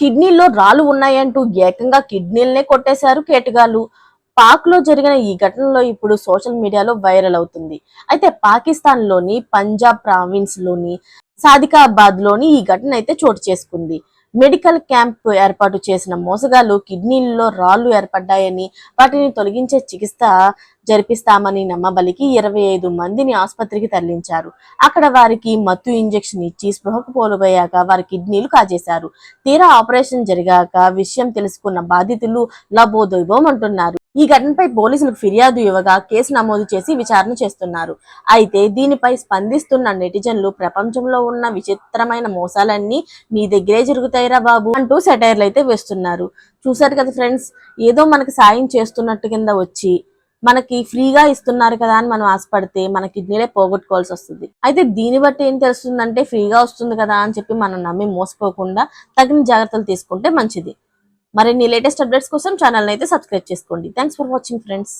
కిడ్నీల్లో రాళ్ళు ఉన్నాయంటూ ఏకంగా కిడ్నీలనే కొట్టేశారు కేటగాళ్ళు. పాక్లో జరిగిన ఈ ఘటనలో ఇప్పుడు సోషల్ మీడియాలో వైరల్ అవుతుంది. అయితే పాకిస్తాన్లోని పంజాబ్ ప్రావిన్స్లోని సాదికాబాద్లోని ఈ ఘటన అయితే చోటు చేసుకుంది. మెడికల్ క్యాంప్ ఏర్పాటు చేసిన మోసగాళ్ళు కిడ్నీల్లో రాళ్ళు ఏర్పడ్డాయని వాటిని తొలగించే చికిత్స జరిపిస్తామని నమ్మబలికి ఇరవై ఐదు మందిని ఆసుపత్రికి తరలించారు. అక్కడ వారికి మత్తు ఇంజెక్షన్ ఇచ్చి స్పృహకు పోలుపోయాక వారి కిడ్నీలు కాజేశారు. తీరా ఆపరేషన్ జరిగాక విషయం తెలుసుకున్న బాధితులు లబోదోబోం అంటున్నారు. ఈ ఘటనపై పోలీసులకు ఫిర్యాదు ఇవ్వగా కేసు నమోదు చేసి విచారణ చేస్తున్నారు. అయితే దీనిపై స్పందిస్తున్న నెటిజన్లు ప్రపంచంలో ఉన్న విచిత్రమైన మోసాలన్నీ మీ దగ్గరే జరుగుతాయిరా బాబు అంటూ సెటైర్లు అయితే వేస్తున్నారు. చూశారు కదా ఫ్రెండ్స్ ఏదో మనకి సాయం చేస్తున్నట్టు కింద వచ్చి మనకి ఫ్రీగా ఇస్తున్నారు కదా అని మనం ఆశపడితే మన కిడ్నీలే పోగొట్టుకోవాల్సి వస్తుంది. అయితే దీన్ని బట్టి ఏం తెలుస్తుందంటే ఫ్రీగా వస్తుంది కదా అని చెప్పి మనం నమ్మి మోసపోకుండా తగిన జాగ్రత్తలు తీసుకుంటే మంచిది. మరిన్ని లేటెస్ట్ అప్డేట్స్ కోసం ఛానల్ని అయితే సబ్స్క్రైబ్ చేసుకోండి. Thanks for watching friends